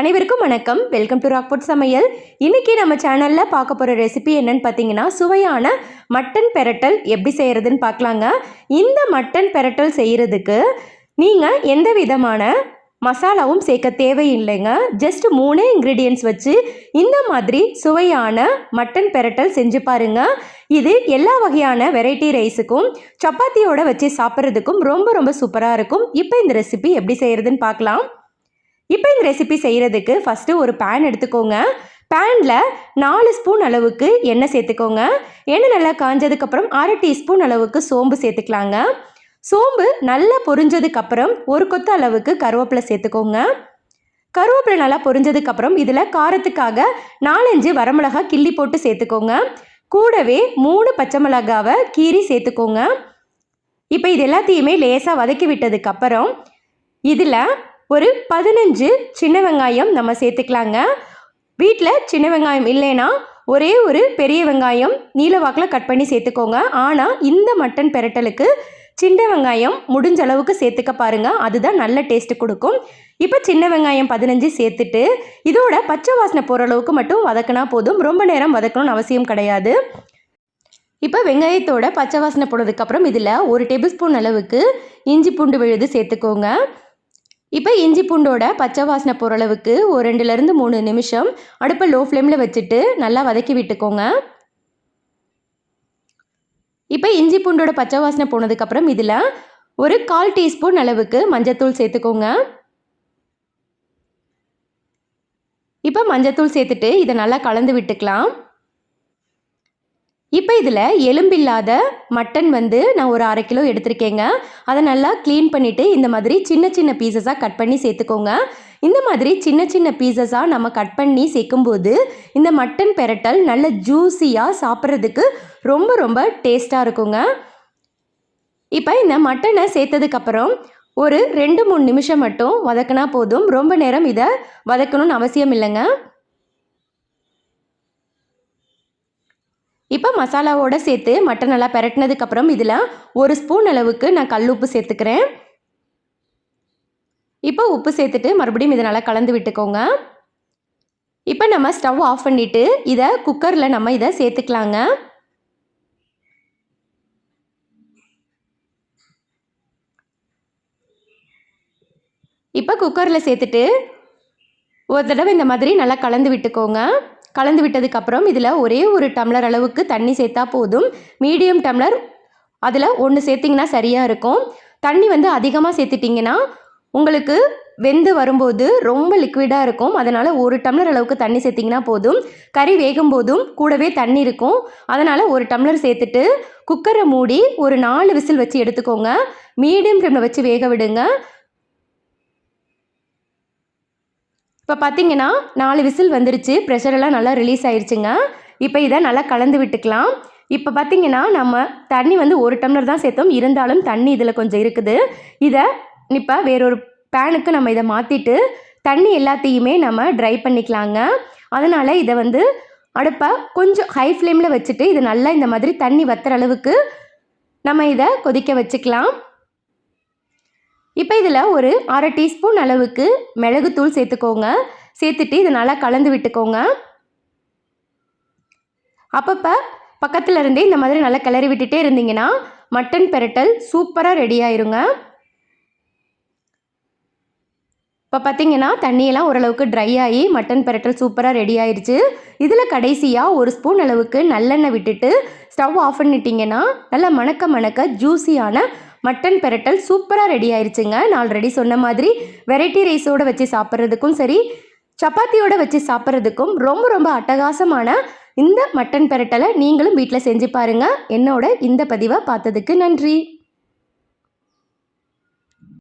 அனைவருக்கும் வணக்கம். Welcome to ராக்புட் சமையல். இன்னைக்கு நம்ம சேனலில் பார்க்க போகிற ரெசிபி என்னன்னு பார்த்தீங்கன்னா சுவையான மட்டன் பெரட்டல் எப்படி செய்கிறதுன்னு பார்க்கலாங்க. இந்த மட்டன் பெரட்டல் செய்கிறதுக்கு நீங்கள் எந்த விதமான மசாலாவும் சேர்க்க தேவையில்லைங்க. ஜஸ்ட் மூணே இன்க்ரீடியன்ஸ் வச்சு இந்த மாதிரி சுவையான மட்டன் பெரட்டல் செஞ்சு பாருங்க. இது எல்லா வகையான வெரைட்டி ரைஸுக்கும் சப்பாத்தியோட வச்சு சாப்பிட்றதுக்கும் ரொம்ப ரொம்ப சூப்பராக இருக்கும். இப்போ இந்த ரெசிபி எப்படி செய்கிறதுன்னு பார்க்கலாம். இப்போ இந்த ரெசிபி செய்கிறதுக்கு ஃபஸ்ட்டு ஒரு பேன் எடுத்துக்கோங்க. பேனில் நாலு ஸ்பூன் அளவுக்கு எண்ணெய் சேர்த்துக்கோங்க. எண்ணெய் நல்லா காஞ்சதுக்கப்புறம் அரை டீஸ்பூன் அளவுக்கு சோம்பு சேர்த்துக்கலாங்க. சோம்பு நல்லா பொரிஞ்சதுக்கப்புறம் ஒரு கொத்து அளவுக்கு கருவேப்பிலை சேர்த்துக்கோங்க. கருவேப்பிலை நல்லா பொரிஞ்சதுக்கப்புறம் இதில் காரத்துக்காக நாலஞ்சு வரமிளகா கிள்ளி போட்டு சேர்த்துக்கோங்க. கூடவே மூணு பச்சை மிளகாவை கீரி சேர்த்துக்கோங்க. இப்போ இது எல்லாத்தையுமே லேசாக வதக்கி விட்டதுக்கப்புறம் இதில் ஒரு பதினஞ்சு சின்ன வெங்காயம் நம்ம சேர்த்துக்கலாங்க. வீட்டில் சின்ன வெங்காயம் இல்லைன்னா ஒரே ஒரு பெரிய வெங்காயம் நீலவாக்கில் கட் பண்ணி சேர்த்துக்கோங்க. ஆனால் இந்த மட்டன் பெரட்டலுக்கு சின்ன வெங்காயம் முடிஞ்ச அளவுக்கு சேர்த்துக்க பாருங்கள் அதுதான் நல்ல டேஸ்ட்டு கொடுக்கும். இப்போ சின்ன வெங்காயம் பதினஞ்சு சேர்த்துட்டு இதோட பச்சை வாசனை போகிற அளவுக்கு மட்டும் வதக்கினா போதும். ரொம்ப நேரம் வதக்கணும்னு அவசியம் கிடையாது. இப்போ வெங்காயத்தோட பச்சை வாசனை போனதுக்கப்புறம் இதில் ஒரு டேபிள் ஸ்பூன் அளவுக்கு இஞ்சி பூண்டு விழுது சேர்த்துக்கோங்க. இப்போ இஞ்சி பூண்டோட பச்சை வாசனை போகிற அளவுக்கு ஒரு ரெண்டுலேருந்து மூணு நிமிஷம் அடுப்பை லோ ஃப்ளேமில் வச்சுட்டு நல்லா வதக்கி விட்டுக்கோங்க. இப்போ இஞ்சி பூண்டோட பச்சை வாசனை போனதுக்கப்புறம் இதில் ஒரு கால் டீஸ்பூன் அளவுக்கு மஞ்சத்தூள் சேர்த்துக்கோங்க. இப்போ மஞ்சத்தூள் சேர்த்துட்டு இதை நல்லா கலந்து விட்டுக்கலாம். இப்போ இதில் எலும்பில்லாத மட்டன் வந்து நான் ஒரு அரை கிலோ எடுத்திருக்கேங்க. அதை நல்லா க்ளீன் பண்ணிவிட்டு இந்த மாதிரி சின்ன சின்ன பீசஸாக கட் பண்ணி சேர்த்துக்கோங்க. இந்த மாதிரி சின்ன சின்ன பீசஸாக நம்ம கட் பண்ணி சேர்க்கும்போது இந்த மட்டன் பெரட்டல் நல்ல ஜூஸியாக சாப்பிட்றதுக்கு ரொம்ப ரொம்ப டேஸ்ட்டாக இருக்குங்க. இப்போ இந்த மட்டனை சேர்த்ததுக்கப்புறம் ஒரு ரெண்டு மூணு நிமிஷம் மட்டும் வதக்கினா போதும். ரொம்ப நேரம் இதை வதக்கணும்னு அவசியம் இல்லைங்க. இப்போ மசாலாவோடு சேர்த்து மட்டன் நல்லா பெரட்டினதுக்கப்புறம் இதில் ஒரு ஸ்பூன் அளவுக்கு நான் கல் உப்பு சேர்த்துக்கிறேன். இப்போ உப்பு சேர்த்துட்டு மறுபடியும் இதை நல்லா கலந்து விட்டுக்கோங்க. இப்போ நம்ம ஸ்டவ் ஆஃப் பண்ணிவிட்டு இதை குக்கரில் நம்ம இதை சேர்த்துக்கலாங்க. இப்போ குக்கரில் சேர்த்துட்டு ஒரு தடவை இந்த மாதிரி நல்லா கலந்து விட்டுக்கோங்க. கலந்து விட்டதுக்கப்புறம் இதில் ஒரே ஒரு டம்ளர் அளவுக்கு தண்ணி சேர்த்தா போதும். மீடியம் டம்ளர் அதில் ஒன்று சேர்த்திங்கன்னா சரியாக இருக்கும். தண்ணி வந்து அதிகமாக சேர்த்துட்டிங்கன்னா உங்களுக்கு வெந்து வரும்போது ரொம்ப லிக்விடாக இருக்கும். அதனால் ஒரு டம்ளர் அளவுக்கு தண்ணி சேர்த்திங்கன்னா போதும். கறி வேகும் போதும் கூடவே தண்ணி இருக்கும். அதனால் ஒரு டம்ளர் சேர்த்துட்டு குக்கரை மூடி ஒரு நாலு விசில் வச்சு எடுத்துக்கோங்க. மீடியம் ஃப்ளேமில் வச்சு வேக விடுங்க. இப்போ பார்த்தீங்கன்னா நாலு விசில் வந்துருச்சு. ப்ரெஷரெல்லாம் நல்லா ரிலீஸ் ஆயிடுச்சுங்க இப்போ இதை நல்லா கலந்து விட்டுக்கலாம். இப்போ பார்த்தீங்கன்னா நம்ம தண்ணி வந்து ஒரு டம்ளர் தான் சேர்த்தோம். இருந்தாலும் தண்ணி இதில் கொஞ்சம் இருக்குது. இதை இப்போ வேறொரு பேனுக்கு நம்ம இதை மாற்றிட்டு தண்ணி எல்லாத்தையுமே நம்ம ட்ரை பண்ணிக்கலாங்க. அதனால் இதை வந்து அடுப்பை கொஞ்சம் ஹை ஃப்ளேமில் வச்சுட்டு இது நல்லா இந்த மாதிரி தண்ணி வத்துற அளவுக்கு நம்ம இதை கொதிக்க வச்சுக்கலாம். இப்போ இதில் ஒரு அரை டீஸ்பூன் அளவுக்கு மிளகுத்தூள் சேர்த்துக்கோங்க. சேர்த்துட்டு இதை நல்லா கலந்து விட்டுக்கோங்க. அப்பப்போ பக்கத்தில் இருந்தே இந்த மாதிரி நல்லா கிளறி விட்டுட்டே இருந்தீங்கன்னா மட்டன் பெரட்டல் சூப்பராக ரெடி ஆயிருங்க. இப்போ பார்த்தீங்கன்னா தண்ணியெல்லாம் ஓரளவுக்கு ட்ரை ஆகி மட்டன் பெரட்டல் சூப்பராக ரெடி ஆயிடுச்சு இதில் கடைசியாக ஒரு ஸ்பூன் அளவுக்கு நல்லெண்ணெய் விட்டுட்டு ஸ்டவ் ஆஃப் பண்ணிட்டீங்கன்னா நல்லா மணக்க மணக்க ஜூஸியான மட்டன் பெரட்டல் சூப்பராக ரெடி ஆயிடுச்சுங்க நான் ஆல்ரெடி சொன்ன மாதிரி வெரைட்டி ரைஸோடு வச்சு சாப்பிட்றதுக்கும் சரி சப்பாத்தியோடு வச்சு சாப்பிட்றதுக்கும் ரொம்ப ரொம்ப அட்டகாசமான இந்த மட்டன் பெரட்டலை நீங்களும் வீட்டில் செஞ்சு பாருங்கள் என்னோட இந்த பதிவை பார்த்ததுக்கு நன்றி.